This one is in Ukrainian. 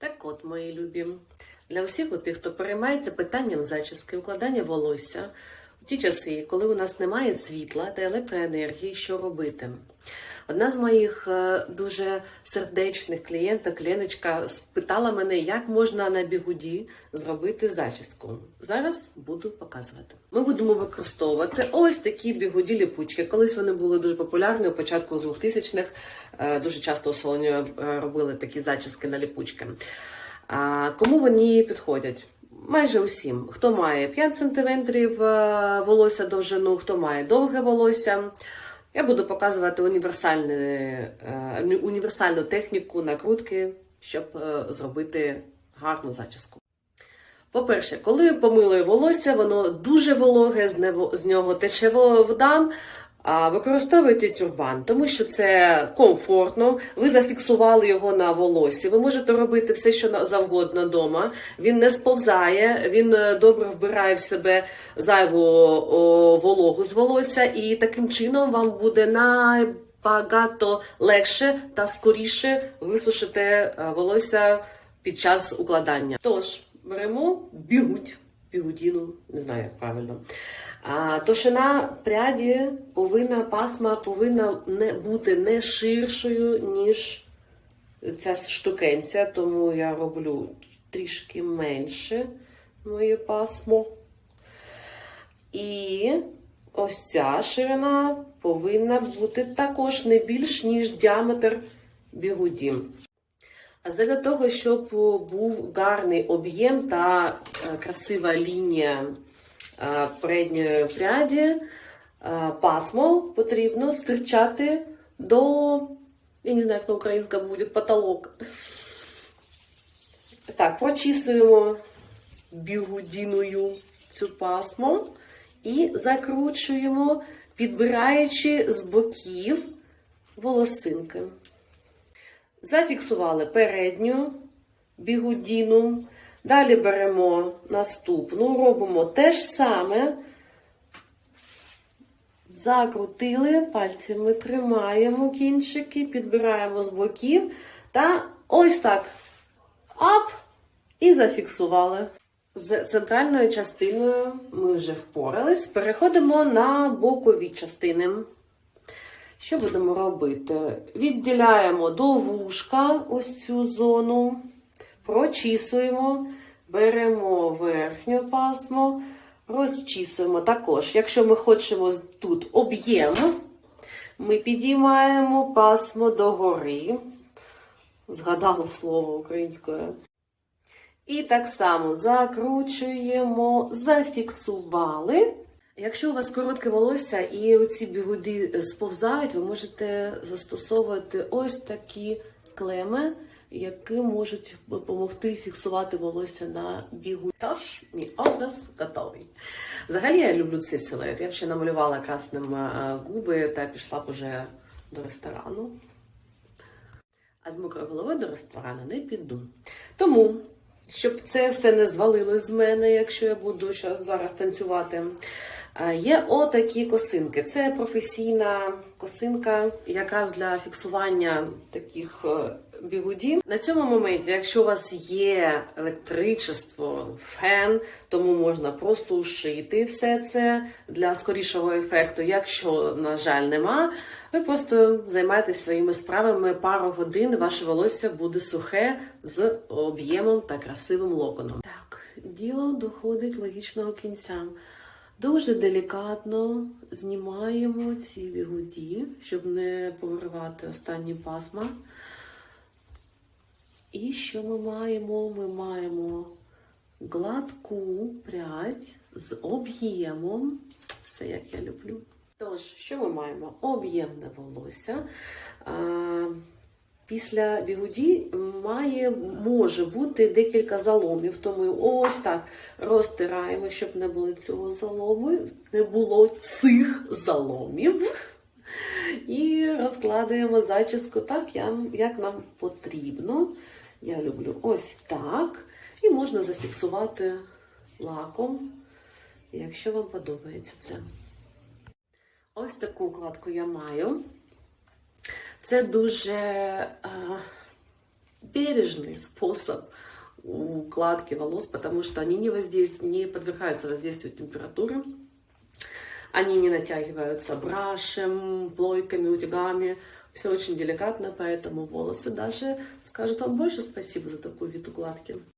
Так от, мої любі, для усіх тих, хто переймається питанням зачіски, укладання волосся, у ті часи, коли у нас немає світла та електроенергії, що робити? Одна з моїх е, дуже сердечних клієнток, Леночка, спитала мене, як можна на бігуді зробити зачіску. Зараз буду показувати. Ми будемо використовувати ось такі бігуді ліпучки. Колись вони були дуже популярні у початку 2000-х. Е, Дуже часто у салоні е, робили такі зачіски на ліпучки. Кому вони підходять? Майже усім. Хто має 5 см волосся довжину, хто має довге волосся. Я буду показувати е, універсальну техніку накрутки, щоб е, зробити гарну зачіску. По-перше, коли помили волосся, воно дуже вологе, з нього тече вода. Використовуйте тюрбан, тому що це комфортно. Ви зафіксували його на волосі. Ви можете робити все, що завгодно вдома. Він не сповзає, він е, добре вбирає в себе зайву вологу з волосся, і таким чином вам буде набагато легше та скоріше висушити е, волосся під час укладання. Тож беремо бігуть, бігудіну, не знаю як правильно. А товщина пряді повинна пасма повинна не бути не ширшою, ніж ця штукенця, тому я роблю трішки менше моє пасмо. І ось ця ширина повинна бути також не більш, ніж діаметр бігуді. Для того, щоб був гарний об'єм та е, красива лінія е, передньої пряді, е, пасмо потрібно стирчати до, я не знаю, як на українському буде, потолок. Так, прочісуємо бігудіною цю пасмо і закручуємо, підбираючи з боків волосинки. Зафіксували передню бігудіну. Далі беремо наступну, робимо те ж саме. Закрутили, пальцями тримаємо кінчики, підбираємо з боків та ось так. Ап! І зафіксували. З центральною частиною ми вже впорались. Переходимо на бокові частини. Що будемо робити? Відділяємо до вушка ось цю зону, прочісуємо, беремо верхню пасмо, розчісуємо. Також, якщо ми хочемо тут об'єм, ми підіймаємо пасмо догори. Згадала слово українською. І так само закручуємо, зафіксували. Якщо у вас коротке волосся і оці бігуди сповзають, ви можете застосовувати ось такі клеми, які можуть допомогти фіксувати волосся на бігу. Тож, мій образ готовий. Взагалі я люблю цей силует. Я б ще намалювала красним е, губи та пішла б уже до ресторану. А з мокрою головою до ресторану не піду. Тому, щоб це все не звалилось з мене, якщо я буду зараз танцювати. Е, Є отакі косинки. Це професійна косинка, якраз для фіксування таких е, бігудів. На цьому моменті, якщо у вас є електричество, фен, тому можна просушити все це для скорішого ефекту. Якщо, на жаль, нема, ви просто займаєтесь своїми справами пару годин, ваше волосся буде сухе з об'ємом та красивим локоном. Так, діло доходить логічного кінця. Дуже делікатно знімаємо ці бігуді, щоб не повиривати останні пасма. І що ми маємо? Ми маємо гладку прядь з об'ємом. Все як я люблю. Тож, що ми маємо? Об'ємне волосся. Після бігуді має, може бути декілька заломів, тому ось так розтираємо, щоб не було цього залому, не було цих заломів. І розкладаємо зачіску так, як нам потрібно. Я люблю ось так. І можна зафіксувати лаком, якщо вам подобається це. Ось таку укладку я маю. Це дуже е, бережный способ укладки волос, потому что они не, воздейств... не подвергаются воздействию температуры, они не натягиваются брашем, плойками, утюгами. Все очень деликатно, поэтому волосы даже скажут вам больше спасибо за такой вид укладки.